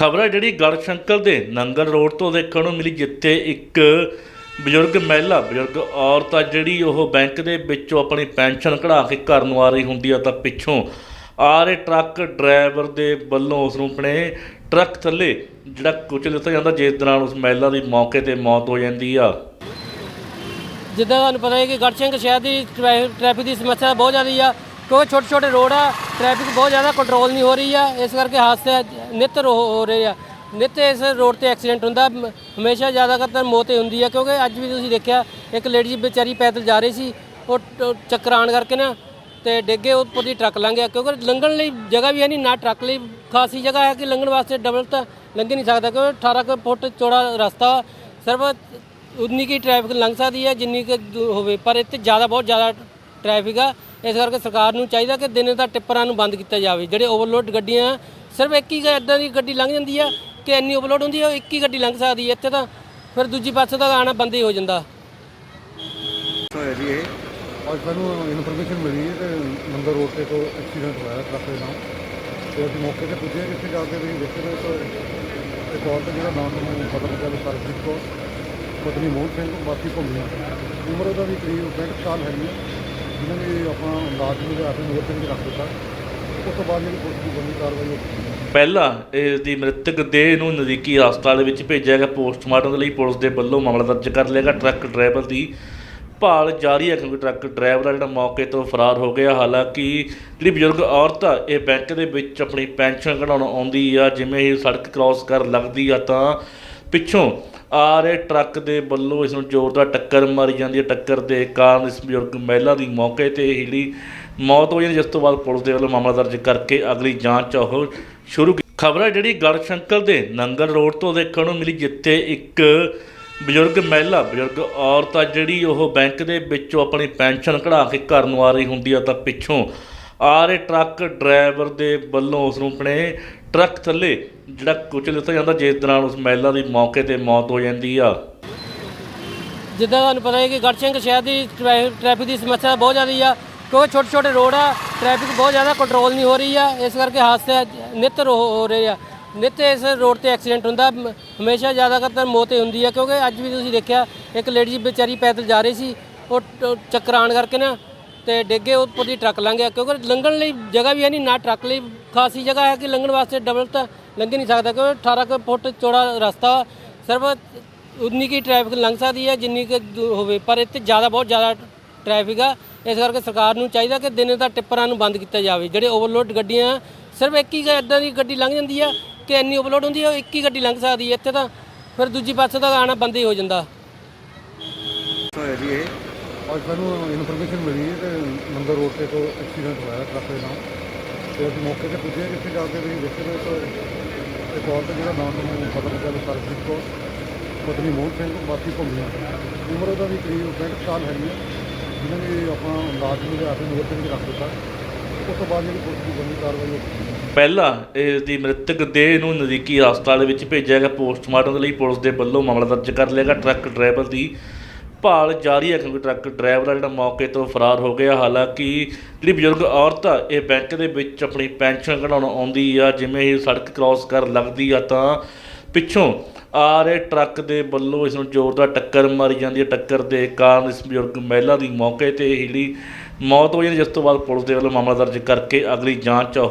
ਖਬਰ ਹੈ ਜਿਹੜੀ ਗੜਸ਼ੰਕਰ ਦੇ ਨੰਗਲ ਰੋਡ ਤੋਂ ਦੇਖਣ ਨੂੰ ਮਿਲੀ, ਜਿੱਥੇ ਇੱਕ ਬਜ਼ੁਰਗ ਮਹਿਲਾ, ਬਜ਼ੁਰਗ ਔਰਤ ਆ ਜਿਹੜੀ ਉਹ ਬੈਂਕ ਦੇ ਵਿੱਚੋਂ ਆਪਣੀ ਪੈਨਸ਼ਨ ਕਢਾ ਕੇ ਘਰ ਨੂੰ ਆ ਰਹੀ ਹੁੰਦੀ ਆ ਤਾਂ ਪਿੱਛੋਂ ਆ ਰਹੇ ਟਰੱਕ ਡਰਾਈਵਰ ਦੇ ਵੱਲੋਂ ਉਸ ਨੂੰ ਆਪਣੇ ਟਰੱਕ ਥੱਲੇ ਜਿਹੜਾ ਕੁਚਲ ਦਿੱਤਾ ਜਾਂਦਾ, ਜਿਸ ਦੌਰਾਨ ਉਸ ਮਹਿਲਾ ਦੀ ਮੌਕੇ ਤੇ ਮੌਤ ਹੋ ਜਾਂਦੀ ਆ। ਜਿੱਦਾਂ ਤੁਹਾਨੂੰ ਪਤਾ ਹੈ ਕਿ ਗੜਸ਼ੰਕ ਸ਼ਹਿਰ ਦੀ ਟ੍ਰੈ- ਟ੍ਰੈਫਿਕ ਦੀ ਸਮੱਸਿਆ ਬਹੁਤ ਜ਼ਿਆਦਾ ਆ, ਕਿਉਂਕਿ ਛੋਟੇ ਛੋਟੇ ਰੋਡ ਆ, ਟ੍ਰੈਫਿਕ ਬਹੁਤ ਜ਼ਿਆਦਾ ਕੰਟਰੋਲ ਨਹੀਂ ਹੋ ਰਹੀ ਆ, ਇਸ ਕਰਕੇ ਹਾਦਸੇ ਨਿੱਤ ਰੋ- ਹੋ ਰਹੇ ਆ। ਨਿੱਤ ਇਸ ਰੋਡ ਤੇ ਐਕਸੀਡੈਂਟ ਹੁੰਦਾ। ਹਮੇਸ਼ਾ ਜ਼ਿਆਦਾਤਰ ਮੌਤ ਹੀ ਹੁੰਦੀ ਆ, ਕਿਉਂਕਿ ਅੱਜ ਵੀ ਤੁਸੀਂ ਦੇਖਿਆ, ਇੱਕ ਲੇਡੀ ਵਿਚਾਰੀ ਪੈਦਲ ਜਾ ਰਹੀ ਸੀ, ਉਹ ਟ- ਚੱਕਰਾਣ ਕਰਕੇ ਨਾ, ਤੇ ਡਿੱਗੇ ਉੱਪਰ ਦੀ ਟਰੱਕ ਲੰਘ ਗਿਆ। ਕਿਉਂਕਿ ਲੰਘਣ ਲਈ ਜਗ੍ਹਾ ਵੀ ਹੈ ਨਹੀਂ, ਨਾ ਟਰੱਕ ਲਈ ਖਾਸੀ ਜਗ੍ਹਾ ਹੈ ਕਿ ਲੰਘਣ ਵਾਸਤੇ ਡਬਲ ਤਾਂ ਲੰਘ ਨਹੀਂ ਸਕਦਾ, ਕਿਉਂਕਿ 18 ਕੁ ਫੁੱਟ ਚੌੜਾ ਰਸਤਾ ਸਿਰਫ ਉਨੀ ਕੀ ਟ੍ਰੈਫਿਕ ਲੰਘ ਸਕਦੀ ਹੈ, ਜਿੰਨੀ ਕਿ ਦੂ- ਹੋਵੇ। ਪਰ ਇੱਥੇ ਜ਼ਿਆਦਾ, ਬਹੁਤ ਜ਼ਿਆਦਾ ਟ੍ਰੈਫਿਕ ਆ। ਇਸ ਕਰਕੇ ਸਰਕਾਰ ਨੂੰ ਚਾਹੀਦਾ ਕਿ ਦਿਨੇ ਦਾ ਟਿੱਪਰਾਂ ਨੂੰ ਬੰਦ ਕੀਤਾ ਜਾਵੇ। ਜਿਹੜੇ ਓਵਰਲੋਡ ਗੱਡੀਆਂ, ਸਿਰਫ ਇੱਕ ਹੀ ਇਦਾਂ ਦੀ ਗੱਡੀ ਲੰਘ ਜਾਂਦੀ ਆ ਕਿ ਇੰਨੀ ਓਵਰਲੋਡ ਹੁੰਦੀ ਆ ਇੱਕ ਹੀ ਗੱਡੀ ਲੰਘ ਸਕਦੀ ਹੈ ਇੱਥੇ ਤਾਂ ਫਿਰ ਦੂਜੀ ਪਾਸੇ ਤਾਂ ਆਣਾ ਬੰਦ ਹੀ ਹੋ ਜਾਂਦਾ। ਹੋਇਆ ਜੀ ਇਹ। ਅੱਜ ਸਾਨੂੰ ਇਨਫੋਰਮੇਸ਼ਨ ਮਿਲੀ ਹੈ ਕਿ ਨੰਬਰ ਰੋਡ ਤੇ ਕੋਈ ਐਕਸੀਡੈਂਟ ਹੋਇਆ ਟਰੱਕ ਦੇ ਨਾਲ। ਤੇ ਅਸੀਂ ਮੌਕੇ ਤੇ ਪੁੱਜੇ ਜਿੱਥੇ ਜਾ ਕੇ ਵੀ ਦੇਖੇ ਤਾਂ ਇੱਕ ਔਰਤ ਜਿਹੜਾ ਨਾਮ ਨੂੰ ਪਤਾ ਲੱਗਾ ਵੀ ਸਰਜੀਤ ਕੌਰ, ਪਤਨੀ ਮੋਹਨ ਸਿੰਘ, ਬਾਕੀ ਭੁੱਲੀਆਂ ਉਮਰ ਉਹਦਾ ਵੀ ਕਰੀਬ 65 ਸਾਲ ਹੈਗੀ ਹੈ ਜਿਹਨਾਂ ਨੇ ਆਪਣਾ ਇਲਾਜ ਨੂੰ ਲਿਆ ਨਜ਼ਰ ਤੇ ਰੱਖ ਦਿੱਤਾ, ਉਸ ਤੋਂ ਬਾਅਦ ਜਿਹੜੀ ਪੁਲਿਸ ਦੀ ਬੰਦੀ ਕਾਰਵਾਈ ਉਹ ਪਹਿਲਾਂ ਇਸ ਦੀ ਮ੍ਰਿਤਕ ਦੇਹ ਨੂੰ ਨਜ਼ਦੀਕੀ ਹਸਪਤਾਲ ਦੇ ਵਿੱਚ ਭੇਜਿਆ ਗਿਆ। ਪੋਸਟਮਾਰਟਮ ਦੇ ਲਈ ਪੁਲਿਸ ਦੇ ਵੱਲੋਂ ਮਾਮਲਾ ਦਰਜ ਕਰ ਲਿਆ ਗਿਆ। ਟਰੱਕ ਡਰਾਈਵਰ ਦੀ ਭਾਲ ਜਾਰੀ ਹੈ ਕਿਉਂਕਿ ਟਰੱਕ ਡਰਾਈਵਰ ਆ ਜਿਹੜਾ ਮੌਕੇ ਤੋਂ ਫਰਾਰ ਹੋ ਗਿਆ। ਹਾਲਾਂਕਿ ਜਿਹੜੀ ਬਜ਼ੁਰਗ ਔਰਤ ਆ, ਇਹ ਬੈਂਕ ਦੇ ਵਿੱਚ ਆਪਣੀ ਪੈਨਸ਼ਨ ਕਢਾਉਣ ਆਉਂਦੀ ਆ, ਜਿਵੇਂ ਹੀ ਸੜਕ ਕ੍ਰਾਸ ਕਰ ਲੱਗਦੀ ਆ ਤਾਂ ਪਿੱਛੋਂ ਆ ਰਹੇ ਟਰੱਕ ਦੇ ਵੱਲੋਂ ਇਸ ਨੂੰ ਜ਼ੋਰਦਾਰ ਟੱਕਰ ਮਾਰੀ ਜਾਂਦੀ ਹੈ। ਟੱਕਰ ਦੇ ਕਾਰਨ ਇਸ ਬਜ਼ੁਰਗ ਮਹਿਲਾ ਦੀ ਮੌਕੇ ਤੇ ਹੀ ਜਿਹੜੀ ਮੌਤ ਹੋ ਜਾਂਦੀ ਜਿਸ ਤੋਂ ਬਾਅਦ ਪੁਲਿਸ ਦੇ ਵੱਲੋਂ ਮਾਮਲਾ ਦਰਜ ਕਰਕੇ ਅਗਲੀ ਜਾਂਚ ਉਹ ਸ਼ੁਰੂ ਖਬਰ ਹੈ ਜਿਹੜੀ ਗੜਸ਼ੰਕਰ ਦੇ ਨੰਗਲ ਰੋਡ ਤੋਂ ਦੇਖਣ ਨੂੰ ਮਿਲੀ, ਜਿੱਥੇ ਇੱਕ ਬਜ਼ੁਰਗ ਮਹਿਲਾ, ਬਜ਼ੁਰਗ ਔਰਤ ਆ ਜਿਹੜੀ ਉਹ ਬੈਂਕ ਦੇ ਵਿੱਚੋਂ ਆਪਣੀ ਪੈਨਸ਼ਨ ਕਢਾ ਕੇ ਘਰ ਨੂੰ ਆ ਰਹੀ ਹੁੰਦੀ ਆ, ਤਾਂ ਪਿੱਛੋਂ ਆ ਰਹੇ ਟਰੱਕ ਡਰਾਈਵਰ ਦੇ ਵੱਲੋਂ ਉਸ ਨੂੰ ਆਪਣੇ ਟਰੱਕ ਥੱਲੇ ਜਿਹੜਾ ਕੁਚਲ ਦਿੱਤਾ ਜਾਂਦਾ, ਜਿਸ ਦੌਰਾਨ ਉਸ ਮਹਿਲਾ ਦੀ ਮੌਕੇ ਤੇ ਮੌਤ ਹੋ ਜਾਂਦੀ ਆ। ਜਿੱਦਾਂ ਤੁਹਾਨੂੰ ਪਤਾ ਹੈ ਕਿ ਗੜਸ਼ੰਕਰ ਸ਼ਹਿਰ ਦੀ ਟ੍ਰੈ- ਟ੍ਰੈਫਿਕ ਦੀ ਸਮੱਸਿਆ ਬਹੁਤ ਜ਼ਿਆਦਾ ਆ, ਕਿਉਂਕਿ ਛੋਟੇ ਛੋਟੇ ਰੋਡ ਆ, ਟ੍ਰੈਫਿਕ ਬਹੁਤ ਜ਼ਿਆਦਾ ਕੰਟਰੋਲ ਨਹੀਂ ਹੋ ਰਹੀ ਆ, ਇਸ ਕਰਕੇ ਹਾਦਸੇ ਨਿੱਤ ਰੋ- ਹੋ ਰਹੇ ਆ। ਨਿੱਤ ਇਸ ਰੋਡ ਤੇ ਐਕਸੀਡੈਂਟ ਹੁੰਦਾ ਹਮੇਸ਼ਾ ਜ਼ਿਆਦਾਤਰ ਮੌਤ ਹੀ ਹੁੰਦੀ ਆ, ਕਿਉਂਕਿ ਅੱਜ ਵੀ ਤੁਸੀਂ ਦੇਖਿਆ, ਇੱਕ ਲੇਡੀ ਵਿਚਾਰੀ ਪੈਦਲ ਜਾ ਰਹੀ ਸੀ, ਉਹ ਟ- ਚੱਕਰਾਣ ਕਰਕੇ ਨਾ ਤੇ ਡਿੱਗੇ ਉੱਪਰ ਦੀ ਟਰੱਕ ਲੰਘ ਗਿਆ, ਕਿਉਂਕਿ ਲੰਘਣ ਲਈ ਜਗ੍ਹਾ ਵੀ ਹੈ ਨਹੀਂ, ਨਾ ਟਰੱਕ ਲਈ ਖਾਸੀ ਜਗ੍ਹਾ ਹੈ ਕਿ ਲੰਘਣ ਵਾਸਤੇ ਡਬਲ ਤਾਂ ਲੰਘ ਹੀ ਨਹੀਂ ਸਕਦਾ, ਕਿਉਂਕਿ 18 ਕੁ ਫੁੱਟ ਚੌੜਾ ਰਸਤਾ ਸਿਰਫ ਉਨੀ ਕੀ ਟ੍ਰੈਫਿਕ ਲੰਘ ਸਕਦੀ ਹੈ, ਜਿੰਨੀ ਕਿ ਦੂ- ਹੋਵੇ, ਪਰ ਇੱਥੇ ਜ਼ਿਆਦਾ ਬਹੁਤ ਜ਼ਿਆਦਾ ਟ੍ਰੈਫਿਕ ਆ, ਇਸ ਕਰਕੇ ਸਰਕਾਰ ਨੂੰ ਚਾਹੀਦਾ ਕਿ ਦਿਨੇ ਦਾ ਟਿੱਪਰਾਂ ਨੂੰ ਬੰਦ ਕੀਤਾ ਜਾਵੇ, ਜਿਹੜੇ ਓਵਰਲੋਡ ਗੱਡੀਆਂ ਸਿਰਫ ਇੱਕ ਹੀ ਇਦਾਂ ਦੀ ਗੱਡੀ ਲੰਘ ਜਾਂਦੀ ਆ ਕਿ ਇੰਨੀ ਓਵਰਲੋਡ ਹੁੰਦੀ ਹੈ ਇੱਕ ਹੀ ਗੱਡੀ ਲੰਘ ਸਕਦੀ ਹੈ, ਇੱਥੇ ਤਾਂ ਫਿਰ ਦੂਜੀ ਪਾਸੇ ਤਾਂ ਆਣਾ ਬੰਦ ਹੀ ਹੋ ਜਾਂਦਾ। ਹੋਇਆ ਜੀ ਇਹ। ਅੱਜ ਸਾਨੂੰ ਇਨਫੋਰਮੇਸ਼ਨ ਮਿਲੀ ਹੈ ਕਿ ਨੰਬਰ ਰੋਡ ਤੇ ਕੋਈ ਐਕਸੀਡੈਂਟ ਹੋਇਆ ਟਰੱਕ ਦੇ ਨਾਲ। ਤੇ ਅਸੀਂ ਮੌਕੇ ਤੇ ਪੁੱਜੇ, ਜਿੱਥੇ ਜਾ ਕੇ ਵੀ ਦੇਖੇ ਤਾਂ ਇੱਕ ਔਰਤ ਜਿਹੜਾ ਨਾਮ ਨੂੰ ਪਤਾ ਲੱਗਾ ਵੀ ਸਰਜੀਤ ਕੌਰ। ਪਤਨੀ ਮੋਹਨ ਸਿੰਘ, ਬਾਕੀ ਭੁੱਲੀਆਂ ਉਮਰ ਉਹਦਾ ਵੀ ਕਰੀਬ 65 ਸਾਲ ਹੈਗੀ ਹੈ। ਜਿਹਨਾਂ ਨੇ ਆਪਣਾ ਇਲਾਜ ਨੂੰ ਲਿਆ ਕੇ ਨਜ਼ਰ ਤੇ ਰੱਖ ਦਿੱਤਾ। ਉਸ ਤੋਂ ਬਾਅਦ ਜਿਹੜੀ ਪੁਲਿਸ ਦੀ ਬੰਦੀ ਕਾਰਵਾਈ ਉਹ ਪਹਿਲਾਂ ਇਸ ਦੀ ਮ੍ਰਿਤਕ ਦੇਹ ਨੂੰ ਨਜ਼ਦੀਕੀ ਹਸਪਤਾਲ ਦੇ ਵਿੱਚ ਭੇਜਿਆ ਗਿਆ ਪੋਸਟਮਾਰਟਮ ਦੇ ਲਈ ਪੁਲਿਸ ਦੇ ਵੱਲੋਂ ਮਾਮਲਾ ਦਰਜ ਕਰ ਲਿਆ ਗਿਆ। ਟਰੱਕ ਡਰਾਈਵਰ ਦੀ ਭਾਲ ਜਾਰੀ ਹੈ ਕਿਉਂਕਿ ਟਰੱਕ ਡਰਾਈਵਰ ਆ ਜਿਹੜਾ ਮੌਕੇ ਤੋਂ ਫਰਾਰ ਹੋ ਗਿਆ। ਹਾਲਾਂਕਿ ਜਿਹੜੀ ਬਜ਼ੁਰਗ ਔਰਤ ਆ, ਇਹ ਬੈਂਕ ਦੇ ਵਿੱਚ ਆਪਣੀ ਪੈਨਸ਼ਨ ਕਢਾਉਣ ਆਉਂਦੀ ਆ, ਜਿਵੇਂ ਹੀ ਸੜਕ ਕ੍ਰਾਸ ਕਰ ਲੱਗਦੀ ਆ ਤਾਂ ਪਿੱਛੋਂ ਆ ਰਹੇ ਟਰੱਕ ਦੇ ਵੱਲੋਂ ਇਸ ਨੂੰ ਜ਼ੋਰਦਾਰ ਟੱਕਰ ਮਾਰੀ ਜਾਂਦੀ ਹੈ। ਟੱਕਰ ਦੇ ਕਾਰਨ ਇਸ ਬਜ਼ੁਰਗ ਮਹਿਲਾ ਦੀ ਮੌਕੇ ਤੇ ਹੀ ਜਿਹੜੀ ਮੌਤ ਹੋ ਜਾਂਦੀ ਜਿਸ ਤੋਂ ਬਾਅਦ ਪੁਲਿਸ ਦੇ ਵੱਲੋਂ ਮਾਮਲਾ ਦਰਜ ਕਰਕੇ ਅਗਲੀ ਜਾਂਚ ਉਹ